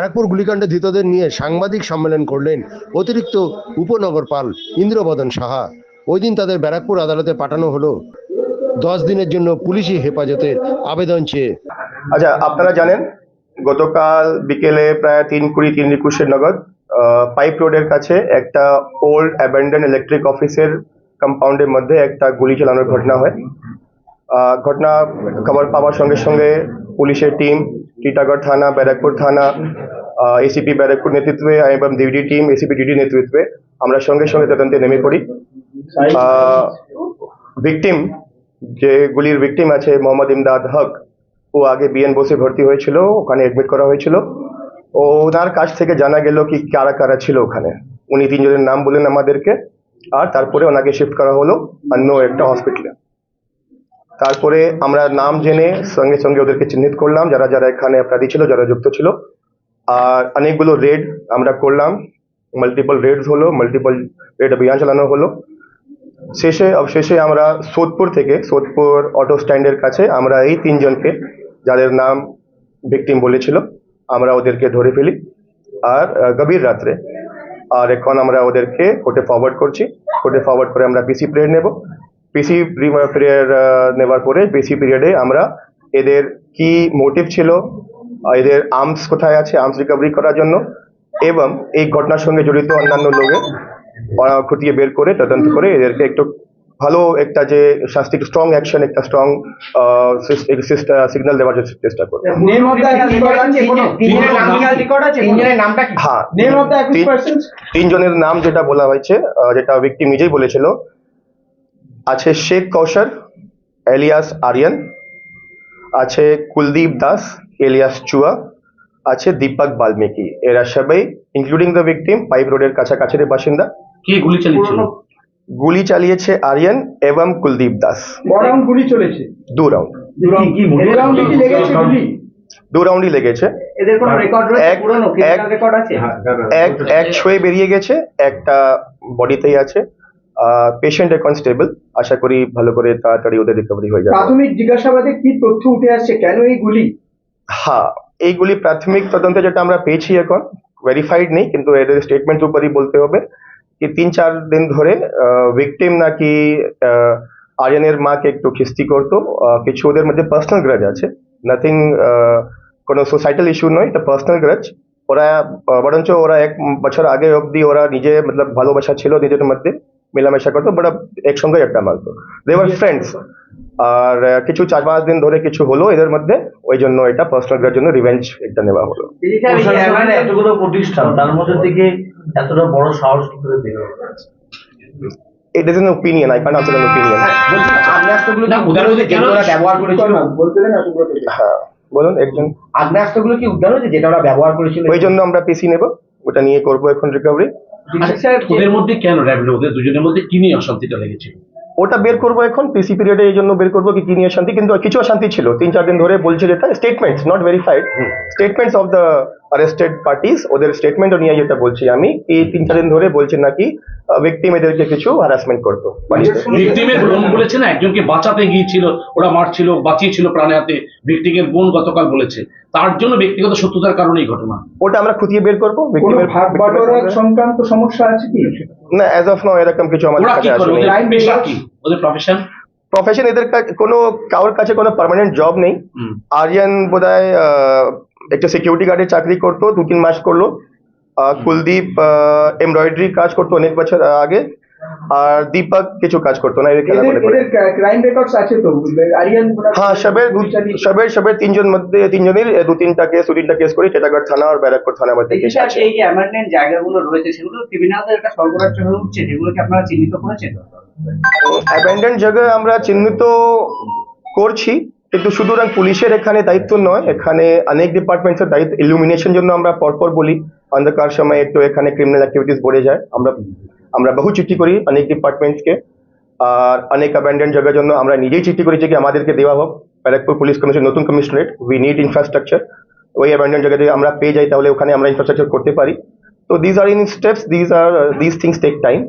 ব্যারাকপুর গুলিকাণ্ডে ধৃতদের নিয়ে সাংবাদিক সম্মেলন করলেন অতিরিক্ত উপনগরপাল ইন্দ্রবদন সাহা। ওই দিন তাদের ব্যারাকপুর আদালতে পাঠানো হলো। দশ দিনের জন্য পুলিশি হেফাজতের আবেদন চেয়ে। আচ্ছা আপনারা জানেন, গতকাল বিকেলে প্রায় তিন কুড়ি তিন একুশের নগদ পাইপ রোডের কাছে একটা ওল্ড অ্যাবেন্ডেন ইলেকট্রিক অফিসের কম্পাউন্ডের মধ্যে একটা গুলি চালানোর ঘটনা হয়। ঘটনা খবর পাওয়ার সঙ্গে সঙ্গে পুলিশের টিম টিটাগড় থানা ব্যারাকপুর থানা এসিপি ব্যারাকপুর নেতৃত্বে এবং ডিডি টিম এসিপি ডিডি নেতৃত্বে আমরা সঙ্গে সঙ্গে তদন্তে নেমে পড়ি ভিকটিম যে গুলির ভিকটিম আছে, মোহাম্মদ ইমদাদ হক, ও আগে বিএন বসে ভর্তি হয়েছিল, ওখানে এডমিট করা হয়েছিল। ও ওনার কাছ থেকে জানা গেল কি কারা কারা ছিল ওখানে। উনি তিনজনের নাম বললেন আমাদেরকে, আর তারপরে ওনাকে শিফট করা হলো অন্য একটা হসপিটালে তারপরে আমরা নাম জেনে সঙ্গে সঙ্গে ওদেরকে চিহ্নিত করলাম, যারা যারা এখানে অপরাধী ছিল, যারা যুক্ত ছিল। আর অনেকগুলো রেড আমরা করলাম। মাল্টিপল রেডস হলো মাল্টিপল রেড অভিযান চালানো হলো। শেষে, অবশেষে আমরা সোদপুর থেকে, সোদপুর অটো স্ট্যান্ডের কাছে আমরা এই তিনজনকে, যাদের নাম ভিকটিম বলেছিল, আমরা ওদেরকে ধরে ফেলি। আর গভীর রাত্রে। আর এখন আমরা ওদেরকে কোর্টে ফরওয়ার্ড করছি। কোর্টে ফরওয়ার্ড করে আমরা পিসি পিরিয়ড নেব। পিসি পিরিয়ড নেওয়ার পরে পিসি পিরিয়ডে আমরা এদের কি মোটিভ ছিল এদের আর্মস কোথায় আছে আর্মস রিকভারি করার জন্য এবং এই ঘটনার সঙ্গে জড়িত অন্যান্য লোকের খুঁটিয়ে বের করে তদন্ত করে এদেরকে একটু ভালো একটা যে শাস্তি স্ট্রং অ্যাকশন একটা স্ট্রং সিগন্যাল দেওয়ার জন্য চেষ্টা করব নেম অফ দ্য রেকর্ড আছে কোনো তিনজনের নাম কি রেকর্ড আছে তিনজনের নামটা কি? হ্যাঁ। তিনজনের নাম যেটা বলা হয়েছে আহ, যেটা ব্যক্তি নিজেই বলেছিল আছে শেখ কৌশল এলিয়াস আরিয়ান আছে কুলদীপ দাস এলিয়াস চুয়া আছে দীপক বাল্মীকি। এরা সবাই ইনক্লুডিং দ্য ভিকটিম পাইপ রোডের কাছাকাছির বাসিন্দা। কে গুলি চালিয়েছিল? গুলি চালিয়েছে আরিয়ান এবং কুলদীপ দাস। বড়াউন গুলি চলেছে। দু রাউন্ড। রাউন্ডে দু রাউন্ডই লেগেছে। এক এক ছুঁয়ে বেরিয়ে গেছে একটা বডিতেই আছে। পেশেন্ট এখন স্টেবল আশা করি ভালো করে তাড়াতাড়ি ওদের রিকভারি হয়ে যাবে। প্রাথমিক জিজ্ঞাসাবাদে কি তথ্য উঠে আসছে? কেন এই গুলি? হ্যাঁ এইগুলি প্রাথমিক তদন্তে যেটা আমরা পেয়েছি এখন ভেরিফাইড নেই কিন্তু এদের স্টেটমেন্ট উপরই বলতে হবে কি তিন চার দিন ধরে ভিকটিম নাকি আর্যনের মাকে একটু খিস্তি করতো কিছু ওদের মধ্যে পার্সোনাল গ্রাজ আছে। নাথিং কোনো সোসাইটাল ইস্যু নয় এটা পার্সোনাল গ্রাজ ওরা বরঞ্চ ওরা এক বছর আগে অবধি ওরা নিজে মতলব ভালোবাসা ছিল নিজেদের মধ্যে। মেলামেশা করতো বাট একসঙ্গে একটা মারতো। দেওয়ার ফ্রেন্ডস আর কিছু চার পাঁচ দিন ধরে কিছু হলো এদের মধ্যে ওই জন্য এটা পার্সোনাল জন্য রিভেঞ্জ এটা নেওয়া হলো। এতগুলো প্রতিষ্ঠান তার মধ্যে থেকে এতটা বড় সাহস কি করে বের? It is an opinion I can answer opinion. হ্যাঁ বলুন একজন। আগ্নেয়াস্ত্রগুলো কি উদ্ধার হয়েছে যেটা ওরা ব্যবহার করেছিল? ওই জন্য আমরা পিসি নেব ওটা নিয়ে করব এখন রিকভারি ওদের মধ্যে কেন র্যাপিডো ওদের দুজনের মধ্যে কি নিয়ে অশান্তিটা লেগেছিল ওটা বের করব এখন পিসি পিরিয়ডে এই জন্য বের করব কি কি নিয়ে শান্তি কিন্তু কিছু অশান্তি ছিল তিন চার দিন ধরে বলছে যেটা statements not verified statements of the arrested parties ওদের স্টেটমেন্টও নিয়ে যেটা বলছি আমি এই তিন চার দিন ধরে বলছে নাকি ভিকটিম এদেরকে কিছু হ্যারাসমেন্ট করতো। ভিকটিমের বোন বলেছে না? একজনকে বাঁচাতে গিয়েছিল ওরা মারছিল বাঁচিয়েছিল প্রাণে হাতে। ভিকটিমের বোন গতকাল বলেছে। তার জন্য ব্যক্তিগত সত্যতার কারণেই ঘটনা। ওটা আমরা খুঁটিয়ে বের করব কোনো victim-এর- ভাগ বাটোয়ারা সংক্রান্ত সমস্যা আছে কি? না অ্যাজ অফ নাও এরকম কিছু আমাদের ওরা কি কাছে করে? আসেনি। ওদের পেশা কি? ওদের প্রফেশন প্রফেশন এদের কাছে কোনো কারোর কাছে কোনো পার্মানেন্ট জব নেই। আরিয়ান বোধহয় আহ, একটা সিকিউরিটি গার্ডের চাকরি করতো দু তিন মাস করল। কুলদীপ এমব্রয়ডারি কাজ করতো অনেক বছর আগে। আর দীপক কিছু কাজ করতো না এদের খেলা এদের করে করে ক্রাইম রেকর্ডস আছে তো? আরিয়ান হ্যাঁ সবের সবের সবের তিনজন মধ্যে তিনজনের দু তিনটা কেস দু তিনটা কেস করে টেটাগড় থানা আর ব্যারাকপুর থানার মধ্যে কেস আছে। এই যে জায়গাগুলো রয়েছে সেগুলো ক্রিমিনালদের একটা হয়ে উঠছে যেগুলোকে আপনারা চিহ্নিত করেছেন? অ্যাবেন্ডেন্ট জায়গায় আমরা চিহ্নিত করছি। কিন্তু সুতরাং পুলিশের এখানে দায়িত্ব নয়। এখানে অনেক ডিপার্টমেন্টসের দায়িত্ব ইলুমিনেশন জন্য আমরা পরপর বলি। অন্ধকার সময় একটু এখানে ক্রিমিনাল অ্যাক্টিভিটিস বেড়ে যায়। আমরা আমরা বহু চিঠি করি অনেক ডিপার্টমেন্টসকে আর অনেক অ্যাবেন্ডেন্ট জায়গার জন্য আমরা নিজেই চিঠি করেছি কি আমাদেরকে দেওয়া হোক। ব্যারাকপুর পুলিশ কমিশন নতুন কমিশনারেট উই নিড ইনফ্রাস্ট্রাকচার ওই অ্যাবেন্ডেন্ট জায়গা যদি আমরা পেয়ে যাই, তাহলে ওখানে আমরা ইনফ্রাস্ট্রাকচার করতে পারি। তো these are in steps these are these things take time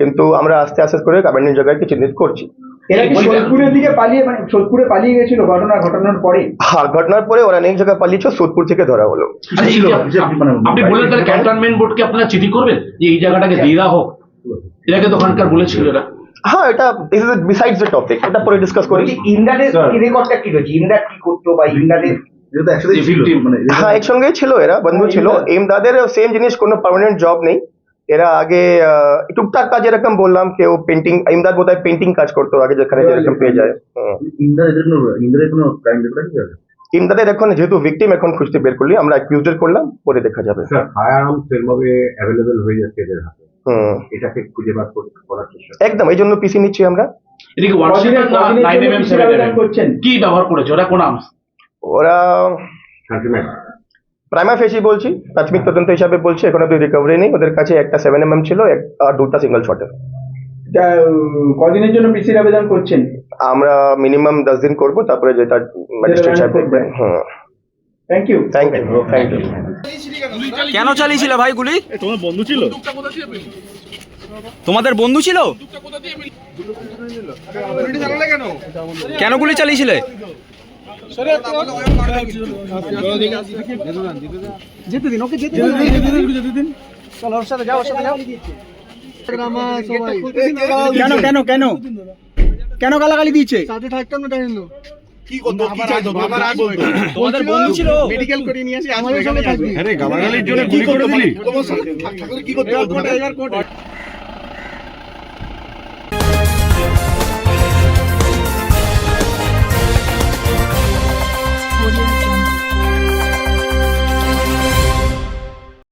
কিন্তু আমরা আস্তে আস্তে করে অ্যাবান্ডেন্ট জায়গাকে চিহ্নিত করছি। এরা কি সোদপুরের দিকে পালিয়ে মানে সোদপুরে পালিয়ে গেছিল ঘটনা ঘটনার পরে? আর ঘটনার পরে ওরা অনেক জায়গায় পালিয়েছে সোদপুর থেকে ধরা হলো। আচ্ছা, এই যে আপ- আপনি বললেন তাহলে ক্যান্টনমেন্ট বোর্ডকে আপনারা চিঠি করবেন? যে এই জায়গাটাকে দিয়ে দেওয়া হোক। এটাকে তো ওখানকার বলেছিল এরা। হ্যাঁ এটা this is besides the topic এটা পরে ডিসকাস করি। ইন্দাদের রেকর্ডটা কি রয়েছে? ইন্দার কি করতো বা ইন্দাদের হ্যাঁ একসঙ্গেই ছিল এরা বন্ধু ছিল। এমদাদের সেম জিনিস কোনো পার্মানেন্ট জব নেই। এরা আগে টুকটাক কাজ এরকম বললাম কেউ পেন্টিং এমদাদ বোধহয় পেন্টিং কাজ করতো আগে যেখানে যেরকম পেয়ে যায়। ইমদাদের এখন যেহেতু ভিকটিম এখন খুঁজতে বের করলি আমরা অ্যাকিউজের করলাম পরে দেখা যাবে। স্যার ফায়ার আর্ম সেরভাবে অ্যাভেলেবেল হয়ে যাচ্ছে এদের হাতে। হুম। এটাকে খুঁজে বার করতে করার চেষ্টা একদম এই জন্য পিসি নিচ্ছি আমরা। কি না ব্যবহার করেছে? ওরা কোন আর্মস ওরা প্রাইমা ফেসি বলছি প্রাথমিক তদন্ত হিসাবে বলছি এখন অব্দি রিকভারি নেই। ওদের কাছে একটা সেভেন এম এম ছিল আর দুটা সিঙ্গল শটের কদিনের জন্য পিসির আবেদন করছেন? আমরা মিনিমাম দশ দিন করব তারপরে যেটা ম্যাজিস্ট্রেট সাহেব দেখবেন হুম thank you thank you thank you কেন চালিয়েছিল ভাই গুলি? তোমার বন্ধু ছিল? তোমাদের বন্ধু ছিল? কেন গুলি চালিয়েছিলে? কেন কেন কেন কেন গালাগালি দিয়েছে তোমাদের বন্ধু ছিল মেডিকেল করে নিয়ে আসি আমাদের সঙ্গে থাকবি আরে গালাগালির জন্য গুলি করে দিলি